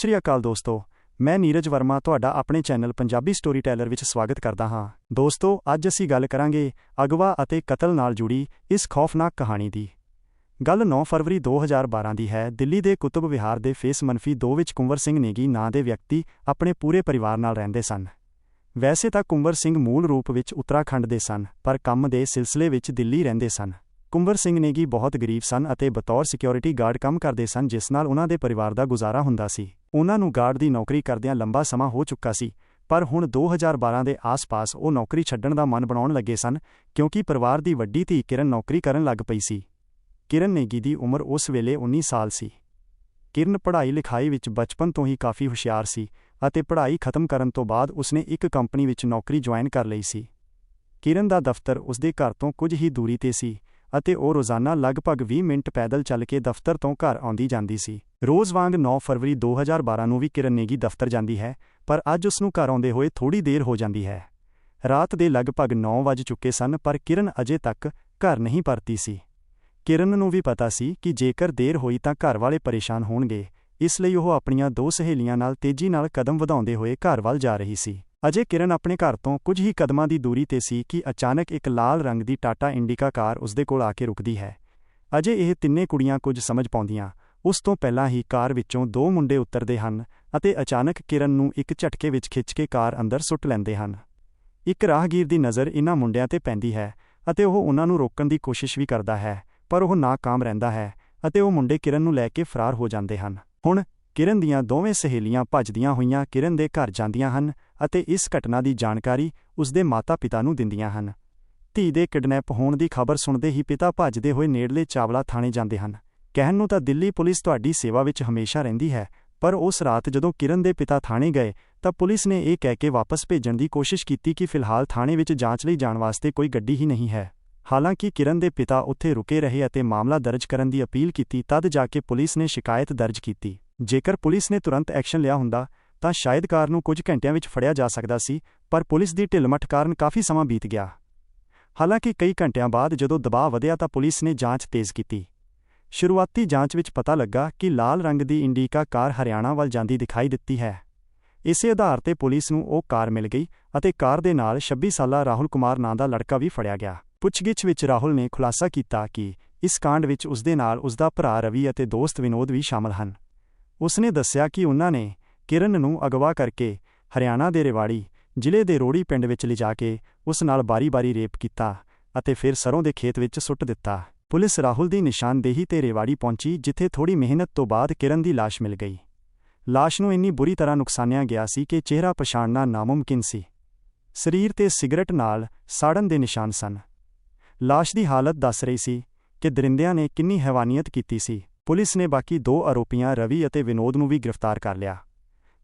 ਸ੍ਰੀ ਅਕਾਲ ਦੋਸਤੋ। ਮੈਂ ਨੀਰਜ ਵਰਮਾ ਤੁਹਾਡਾ ਆਪਣੇ ਚੈਨਲ ਪੰਜਾਬੀ ਸਟੋਰੀ ਟੈਲਰ ਵਿੱਚ ਸਵਾਗਤ ਕਰਦਾ ਹਾਂ। ਦੋਸਤੋ, ਅੱਜ ਅਸੀਂ ਗੱਲ ਕਰਾਂਗੇ ਅਗਵਾ ਅਤੇ ਕਤਲ ਨਾਲ ਜੁੜੀ ਇਸ ਖੌਫਨਾਕ ਕਹਾਣੀ ਦੀ। ਗੱਲ 9 ਫਰਵਰੀ 2012 ਦੀ ਹੈ। ਦਿੱਲੀ ਦੇ ਕੁਤਬ ਵਿਹਾਰ ਦੇ ਫੇਸ ਮਨਫੀ 2 ਵਿੱਚ ਕੁੰਵਰ ਸਿੰਘ ਨੇਗੀ ਨਾਂ ਦੇ ਵਿਅਕਤੀ ਆਪਣੇ ਪੂਰੇ ਪਰਿਵਾਰ ਨਾਲ ਰਹਿੰਦੇ ਸਨ। ਵੈਸੇ ਤਾਂ ਕੁੰਵਰ ਸਿੰਘ ਮੂਲ ਰੂਪ ਵਿੱਚ ਉੱਤਰਾਖੰਡ ਦੇ ਸਨ, ਪਰ ਕੰਮ ਦੇ ਸਿਲਸਿਲੇ ਵਿੱਚ ਦਿੱਲੀ ਰਹਿੰਦੇ ਸਨ। ਕੁੰਵਰ ਸਿੰਘ ਨੇਗੀ ਬਹੁਤ ਗਰੀਬ ਸਨ ਅਤੇ ਬਤੌਰ ਸਿਕਿਉਰਿਟੀ ਗਾਰਡ ਕੰਮ ਕਰਦੇ ਸਨ, ਜਿਸ ਨਾਲ ਉਹਨਾਂ ਦੇ ਪਰਿਵਾਰ ਦਾ ਗੁਜ਼ਾਰਾ ਹੁੰਦਾ ਸੀ। ਉਹਨਾਂ ਨੂੰ ਗਾਰਡ ਦੀ ਨੌਕਰੀ ਕਰਦਿਆਂ ਲੰਬਾ ਸਮਾਂ ਹੋ ਚੁੱਕਾ ਸੀ, ਪਰ ਹੁਣ 2012 ਦੇ ਆਸ-ਪਾਸ ਉਹ ਨੌਕਰੀ ਛੱਡਣ ਦਾ ਮਨ ਬਣਾਉਣ ਲੱਗੇ ਸਨ, ਕਿਉਂਕਿ ਪਰਿਵਾਰ ਦੀ ਵੱਡੀ ਧੀ ਕਿਰਨ ਨੌਕਰੀ ਕਰਨ ਲੱਗ ਪਈ ਸੀ। ਕਿਰਨ ਨੇਗੀ ਦੀ ਉਮਰ ਉਸ ਵੇਲੇ 19 ਸਾਲ ਸੀ। ਕਿਰਨ ਪੜ੍ਹਾਈ ਲਿਖਾਈ ਵਿੱਚ ਬਚਪਨ ਤੋਂ ਹੀ ਕਾਫੀ ਹੁਸ਼ਿਆਰ ਸੀ ਅਤੇ ਪੜ੍ਹਾਈ ਖਤਮ ਕਰਨ ਤੋਂ ਬਾਅਦ ਉਸਨੇ ਇੱਕ ਕੰਪਨੀ ਵਿੱਚ ਨੌਕਰੀ ਜੁਆਇਨ ਕਰ ਲਈ ਸੀ। ਕਿਰਨ ਦਾ ਦਫ਼ਤਰ ਉਸਦੇ ਘਰ ਤੋਂ ਕੁਝ ਹੀ ਦੂਰੀ ਤੇ ਸੀ ਅਤੇ ਉਹ ਰੋਜ਼ਾਨਾ ਲਗਭਗ 20 ਮਿੰਟ ਪੈਦਲ ਚੱਲ ਕੇ ਦਫ਼ਤਰ ਤੋਂ ਘਰ ਆਉਂਦੀ ਜਾਂਦੀ ਸੀ। ਰੋਜ਼ ਵਾਂਗ 9 ਫਰਵਰੀ 2012 ਨੂੰ ਵੀ ਕਿਰਨ ਨੇਗੀ ਦਫ਼ਤਰ ਜਾਂਦੀ ਹੈ, ਪਰ ਅੱਜ ਉਸ ਨੂੰ ਘਰ ਆਉਂਦੇ ਹੋਏ ਥੋੜੀ ਦੇਰ ਹੋ ਜਾਂਦੀ ਹੈ। ਰਾਤ ਦੇ ਲਗਭਗ 9 ਵਜ ਚੁੱਕੇ ਸਨ, ਪਰ ਕਿਰਨ ਅਜੇ ਤੱਕ ਘਰ ਨਹੀਂ ਪਰਤੀ ਸੀ। ਕਿਰਨ ਨੂੰ ਵੀ ਪਤਾ ਸੀ ਕਿ ਜੇਕਰ ਦੇਰ ਹੋਈ ਤਾਂ ਘਰ ਵਾਲੇ ਪਰੇਸ਼ਾਨ ਹੋਣਗੇ, ਇਸ ਲਈ ਉਹ ਆਪਣੀਆਂ ਦੋ ਸਹੇਲੀਆਂ ਨਾਲ ਤੇਜ਼ੀ ਨਾਲ ਕਦਮ ਵਧਾਉਂਦੇ ਹੋਏ ਘਰ ਵੱਲ ਜਾ ਰਹੀ ਸੀ। ਅਜੇ ਕਿਰਨ ਆਪਣੇ ਘਰ ਤੋਂ ਕੁਝ ਹੀ ਕਦਮਾਂ ਦੀ ਦੂਰੀ ਤੇ ਸੀ ਕਿ ਅਚਾਨਕ ਇੱਕ ਲਾਲ ਰੰਗ ਦੀ ਟਾਟਾ ਇੰਡੀਕਾ ਕਾਰ ਉਸਦੇ ਕੋਲ ਆ ਕੇ ਰੁਕਦੀ ਹੈ। ਅਜੇ ਇਹ ਤਿੰਨੇ ਕੁੜੀਆਂ ਕੁਝ ਸਮਝ ਪਾਉਂਦੀਆਂ ਉਸ ਤੋਂ ਪਹਿਲਾਂ ਹੀ ਕਾਰ ਵਿੱਚੋਂ ਦੋ ਮੁੰਡੇ ਉਤਰਦੇ ਹਨ ਅਤੇ ਅਚਾਨਕ ਕਿਰਨ ਨੂੰ ਇੱਕ ਝਟਕੇ ਵਿੱਚ ਖਿੱਚ ਕੇ ਕਾਰ ਅੰਦਰ ਸੁੱਟ ਲੈਂਦੇ ਹਨ। ਇੱਕ ਰਾਹਗੀਰ ਦੀ ਨਜ਼ਰ ਇਹਨਾਂ ਮੁੰਡਿਆਂ ਤੇ ਪੈਂਦੀ ਹੈ ਅਤੇ ਉਹ ਉਹਨਾਂ ਨੂੰ ਰੋਕਣ ਦੀ ਕੋਸ਼ਿਸ਼ ਵੀ ਕਰਦਾ ਹੈ, ਪਰ ਉਹ ਨਾਕਾਮ ਰਹਿੰਦਾ ਹੈ ਅਤੇ ਉਹ ਮੁੰਡੇ ਕਿਰਨ ਨੂੰ ਲੈ ਕੇ ਫਰਾਰ ਹੋ ਜਾਂਦੇ ਹਨ। ਹੁਣ ਕਿਰਨ ਦੀਆਂ ਦੋਵੇਂ ਸਹੇਲੀਆਂ ਭੱਜਦੀਆਂ ਹੋਈਆਂ ਕਿਰਨ ਦੇ ਘਰ ਜਾਂਦੀਆਂ ਹਨ ਅਤੇ ਇਸ ਘਟਨਾ ਦੀ ਜਾਣਕਾਰੀ ਉਸਦੇ ਮਾਤਾ-ਪਿਤਾ ਨੂੰ ਦਿੰਦੀਆਂ ਹਨ। ਧੀ ਦੇ ਕਿਡਨੈਪ ਹੋਣ ਦੀ ਖਬਰ ਸੁਣਦੇ ਹੀ ਪਿਤਾ ਭੱਜਦੇ ਹੋਏ ਨੇੜਲੇ ਚਾਵਲਾ ਥਾਣੇ ਜਾਂਦੇ ਹਨ। ਕਹਿਣ ਨੂੰ ਤਾਂ ਦਿੱਲੀ ਪੁਲਿਸ ਤੁਹਾਡੀ ਸੇਵਾ ਵਿੱਚ ਹਮੇਸ਼ਾ ਰਹਿੰਦੀ ਹੈ, ਪਰ ਉਸ ਰਾਤ ਜਦੋਂ ਕਿਰਨ ਦੇ ਪਿਤਾ ਥਾਣੇ ਗਏ, ਤਾਂ ਪੁਲਿਸ ਨੇ ਇਹ ਕਹਿ ਕੇ ਵਾਪਸ ਭੇਜਣ ਦੀ ਕੋਸ਼ਿਸ਼ ਕੀਤੀ ਕਿ ਫਿਲਹਾਲ ਥਾਣੇ ਵਿੱਚ ਜਾਂਚ ਲਈ ਜਾਣ ਵਾਸਤੇ ਕੋਈ ਗੱਡੀ ਹੀ ਨਹੀਂ ਹੈ। ਹਾਲਾਂਕਿ ਕਿਰਨ ਦੇ ਪਿਤਾ ਉੱਥੇ ਰੁਕੇ ਰਹੇ ਅਤੇ ਮਾਮਲਾ ਦਰਜ ਕਰਨ ਦੀ ਅਪੀਲ ਕੀਤੀ, ਤਦ ਜਾ ਕੇ ਪੁਲਿਸ ਨੇ ਸ਼ਿਕਾਇਤ ਦਰਜ ਕੀਤੀ। ਜੇਕਰ ਪੁਲਿਸ ਨੇ ਤੁਰੰਤ ਐਕਸ਼ਨ ਲਿਆ ਹੁੰਦਾ, ਤਾਂ ਸ਼ਾਇਦ ਕਾਰ ਨੂੰ ਕੁਝ ਘੰਟਿਆਂ ਵਿੱਚ ਫੜਿਆ ਜਾ ਸਕਦਾ ਸੀ, ਪਰ ਪੁਲਿਸ ਦੀ ਢਿੱਲਮੱਠ ਕਾਰਨ ਕਾਫੀ ਸਮਾਂ ਬੀਤ ਗਿਆ। ਹਾਲਾਂਕਿ ਕਈ ਘੰਟਿਆਂ ਬਾਅਦ ਜਦੋਂ ਦਬਾਅ ਵਧਿਆ ਤਾਂ ਪੁਲਿਸ ਨੇ ਜਾਂਚ ਤੇਜ਼ ਕੀਤੀ। ਸ਼ੁਰੂਆਤੀ ਜਾਂਚ ਵਿੱਚ ਪਤਾ ਲੱਗਾ ਕਿ ਲਾਲ ਰੰਗ ਦੀ ਇੰਡੀਕਾ ਕਾਰ ਹਰਿਆਣਾ ਵੱਲ ਜਾਂਦੀ ਦਿਖਾਈ ਦਿੱਤੀ ਹੈ। ਇਸੇ ਆਧਾਰ ਤੇ ਪੁਲਿਸ ਨੂੰ ਉਹ ਕਾਰ ਮਿਲ ਗਈ ਅਤੇ ਕਾਰ ਦੇ ਨਾਲ 26 ਸਾਲਾ ਰਾਹੁਲ ਕੁਮਾਰ ਨਾਂ ਦਾ ਲੜਕਾ ਵੀ ਫੜਿਆ ਗਿਆ। ਪੁੱਛਗਿੱਛ ਵਿੱਚ ਰਾਹੁਲ ਨੇ ਖੁਲਾਸਾ ਕੀਤਾ ਕਿ ਇਸ ਕਾਂਡ ਵਿੱਚ ਉਸਦੇ ਨਾਲ ਉਸਦਾ ਭਰਾ ਰਵੀ ਅਤੇ ਦੋਸਤ ਵਿਨੋਦ ਵੀ ਸ਼ਾਮਲ ਹਨ। ਉਸਨੇ ਦੱਸਿਆ ਕਿ ਉਹਨਾਂ ਨੇ ਕਿਰਨ ਨੂੰ ਅਗਵਾ ਕਰਕੇ ਹਰਿਆਣਾ ਦੇ ਰਿਵਾੜੀ, ਜ਼ਿਲ੍ਹੇ ਦੇ ਰੋੜੀ ਪਿੰਡ ਵਿੱਚ ਲਿਜਾ ਕੇ ਉਸ ਨਾਲ ਬਾਰੀ-ਬਾਰੀ ਰੇਪ ਕੀਤਾ ਅਤੇ ਫਿਰ ਸਰੋਂ ਦੇ ਖੇਤ ਵਿੱਚ ਸੁੱਟ ਦਿੱਤਾ। ਪੁਲਿਸ ਰਾਹੁਲ ਦੀ ਨਿਸ਼ਾਨਦੇਹੀ ਤੇ ਰੇਵਾੜੀ ਪਹੁੰਚੀ, ਜਿੱਥੇ ਥੋੜੀ ਮਿਹਨਤ ਤੋਂ ਬਾਅਦ ਕਿਰਨ ਦੀ ਲਾਸ਼ ਮਿਲ ਗਈ। ਲਾਸ਼ ਨੂੰ ਇੰਨੀ ਬੁਰੀ ਤਰ੍ਹਾਂ ਨੁਕਸਾਨਿਆ ਗਿਆ ਸੀ ਕਿ ਚਿਹਰਾ ਪਛਾਣਨਾ ਨਾਮੁਮਕਿਨ ਸੀ। ਸਰੀਰ ਤੇ ਸਿਗਰਟ ਨਾਲ ਸਾੜਨ ਦੇ ਨਿਸ਼ਾਨ ਸਨ। ਲਾਸ਼ ਦੀ ਹਾਲਤ ਦੱਸ ਰਹੀ ਸੀ ਕਿ ਦਰਿੰਦਿਆਂ ਨੇ ਕਿੰਨੀ ਹੈਵਾਨੀਅਤ ਕੀਤੀ ਸੀ। ਪੁਲਿਸ ਨੇ ਬਾਕੀ ਦੋ ਆਰੋਪੀਆਂ, ਰਵੀ ਅਤੇ ਵਿਨੋਦ ਨੂੰ ਵੀ ਗ੍ਰਿਫਤਾਰ ਕਰ ਲਿਆ।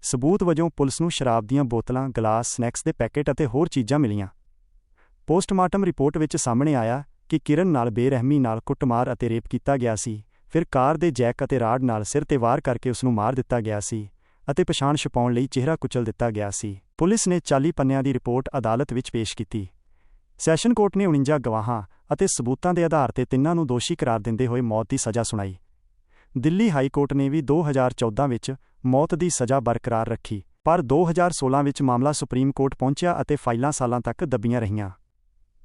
ਸਬੂਤ ਵਜੋਂ ਪੁਲਿਸ ਨੂੰ ਸ਼ਰਾਬ ਦੀਆਂ ਬੋਤਲਾਂ, ਗਲਾਸ, ਸਨੈਕਸ ਦੇ ਪੈਕੇਟ ਅਤੇ ਹੋਰ ਚੀਜ਼ਾਂ ਮਿਲੀਆਂ। ਪੋਸਟਮਾਰਟਮ ਰਿਪੋਰਟ ਵਿੱਚ ਸਾਹਮਣੇ ਆਇਆ ਕਿ ਕਿਰਨ ਨਾਲ ਬੇਰਹਿਮੀ ਨਾਲ ਕੁੱਟਮਾਰ ਅਤੇ ਰੇਪ ਕੀਤਾ ਗਿਆ ਸੀ। ਫਿਰ ਕਾਰ ਦੇ ਜੈਕ ਅਤੇ ਰਾਡ ਨਾਲ ਸਿਰ ਤੇ ਵਾਰ ਕਰਕੇ ਉਸ ਨੂੰ ਮਾਰ ਦਿੱਤਾ ਗਿਆ ਸੀ ਅਤੇ ਪਛਾਣ ਛਪਾਉਣ ਲਈ ਚਿਹਰਾ ਕੁਚਲ ਦਿੱਤਾ ਗਿਆ ਸੀ। ਪੁਲਿਸ ਨੇ 40 ਪੰਨਿਆਂ ਦੀ ਰਿਪੋਰਟ ਅਦਾਲਤ ਵਿੱਚ ਪੇਸ਼ ਕੀਤੀ। ਸੈਸ਼ਨ ਕੋਰਟ ਨੇ 49 ਗਵਾਹਾਂ ਅਤੇ ਸਬੂਤਾਂ ਦੇ ਆਧਾਰ ਤੇ ਤਿੰਨਾਂ ਨੂੰ ਦੋਸ਼ੀ ਕਰਾਰ ਦਿੰਦੇ ਹੋਏ ਮੌਤ ਦੀ ਸਜ਼ਾ ਸੁਣਾਈ। ਦਿੱਲੀ ਹਾਈ ਕੋਰਟ ਨੇ ਵੀ 2014 ਵਿੱਚ ਮੌਤ ਦੀ ਸਜ਼ਾ ਬਰਕਰਾਰ ਰੱਖੀ, ਪਰ 2016 ਵਿੱਚ ਮਾਮਲਾ ਸੁਪਰੀਮ ਕੋਰਟ ਪਹੁੰਚਿਆ ਅਤੇ ਫਾਈਲਾਂ ਸਾਲਾਂ ਤੱਕ ਦੱਬੀਆਂ ਰਹੀਆਂ।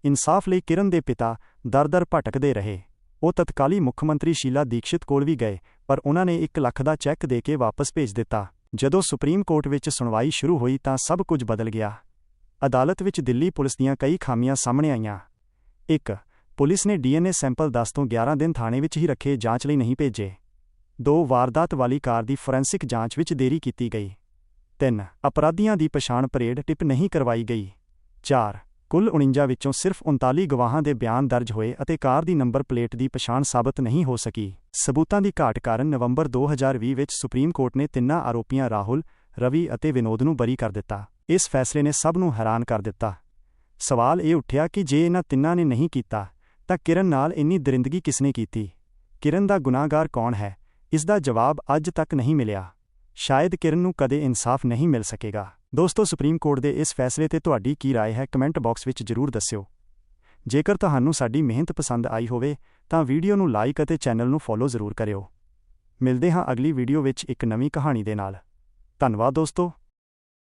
ਇਨਸਾਫ ਲਈ ਕਿਰਨ ਦੇ ਪਿਤਾ ਦਰ ਦਰ ਭਟਕਦੇ ਰਹੇ। ਉਹ ਤਤਕਾਲੀ ਮੁੱਖ ਮੰਤਰੀ ਸ਼ੀਲਾ ਦੀਕਸ਼ਿਤ ਕੋਲ ਵੀ ਗਏ, ਪਰ ਉਹਨਾਂ ਨੇ 1 ਲੱਖ ਦਾ ਚੈੱਕ ਦੇ ਕੇ ਵਾਪਸ ਭੇਜ ਦਿੱਤਾ। ਜਦੋਂ ਸੁਪਰੀਮ ਕੋਰਟ ਵਿੱਚ ਸੁਣਵਾਈ ਸ਼ੁਰੂ ਹੋਈ ਤਾਂ ਸਭ ਕੁਝ ਬਦਲ ਗਿਆ। ਅਦਾਲਤ ਵਿੱਚ ਦਿੱਲੀ ਪੁਲਿਸ ਦੀਆਂ ਕਈ ਖਾਮੀਆਂ ਸਾਹਮਣੇ ਆਈਆਂ। 1 ਪੁਲਿਸ ਨੇ ਡੀਐਨਏ ਸੈਂਪਲ 10 ਤੋਂ 11 ਦਿਨ ਥਾਣੇ ਵਿੱਚ ਹੀ ਰੱਖੇ ਜਾਂਚ ਲਈ ਨਹੀਂ ਭੇਜੇ। 2 ਵਾਰਦਾਤ ਵਾਲੀ ਕਾਰ ਦੀ ਫੋਰੈਂਸਿਕ ਜਾਂਚ ਵਿੱਚ ਦੇਰੀ ਕੀਤੀ ਗਈ। 3 ਅਪਰਾਧੀਆਂ ਦੀ ਪਛਾਣ ਪਰੇਡ ਟਿਪ ਨਹੀਂ ਕਰਵਾਈ ਗਈ। 4 ਕੁੱਲ 49 ਵਿੱਚੋਂ ਸਿਰਫ 39 ਗਵਾਹਾਂ ਦੇ ਬਿਆਨ ਦਰਜ ਹੋਏ ਅਤੇ ਕਾਰ ਦੀ ਨੰਬਰ ਪਲੇਟ ਦੀ ਪਛਾਣ ਸਾਬਤ ਨਹੀਂ ਹੋ ਸਕੀ। ਸਬੂਤਾਂ ਦੀ ਘਾਟ ਕਾਰਨ ਨਵੰਬਰ 2020 ਵਿੱਚ ਸੁਪਰੀਮ ਕੋਰਟ ਨੇ ਤਿੰਨਾਂ ਆਰੋਪੀਆਂ ਰਾਹੁਲ, ਰਵੀ ਅਤੇ ਵਿਨੋਦ ਨੂੰ ਬਰੀ ਕਰ ਦਿੱਤਾ। ਇਸ ਫੈਸਲੇ ਨੇ ਸਭ ਨੂੰ ਹੈਰਾਨ ਕਰ ਦਿੱਤਾ। ਸਵਾਲ ਇਹ ਉੱਠਿਆ ਕਿ ਜੇ ਇਹਨਾਂ ਤਿੰਨਾਂ ਨੇ ਨਹੀਂ ਕੀਤਾ, ਤਾਂ ਕਿਰਨ ਨਾਲ ਇੰਨੀ ਦਰਿੰਦਗੀ ਕਿਸਨੇ ਕੀਤੀ? ਕਿਰਨ ਦਾ ਗੁਨਾਹਗਾਰ ਕੌਣ ਹੈ? ਇਸ ਦਾ ਜਵਾਬ ਅੱਜ ਤੱਕ ਨਹੀਂ ਮਿਲਿਆ। ਸ਼ਾਇਦ ਕਿਰਨ ਨੂੰ ਕਦੇ ਇਨਸਾਫ ਨਹੀਂ ਮਿਲ ਸਕੇਗਾ। ਦੋਸਤੋ ਸੁਪਰੀਮ ਕੋਰਟ ਦੇ ਇਸ ਫੈਸਲੇ ਤੇ ਤੁਹਾਡੀ ਕੀ رائے ਹੈ ਕਮੈਂਟ ਬਾਕਸ ਵਿੱਚ ਜਰੂਰ ਦੱਸਿਓ ਜੇਕਰ ਤੁਹਾਨੂੰ ਸਾਡੀ ਮਿਹਨਤ ਪਸੰਦ ਆਈ ਹੋਵੇ ਤਾਂ ਵੀਡੀਓ ਨੂੰ ਲਾਈਕ ਅਤੇ ਚੈਨਲ ਨੂੰ ਫੋਲੋ ਜ਼ਰੂਰ ਕਰਿਓ ਮਿਲਦੇ ਹਾਂ ਅਗਲੀ ਵੀਡੀਓ ਵਿੱਚ ਇੱਕ ਨਵੀਂ ਕਹਾਣੀ ਦੇ ਨਾਲ ਧੰਨਵਾਦ ਦੋਸਤੋ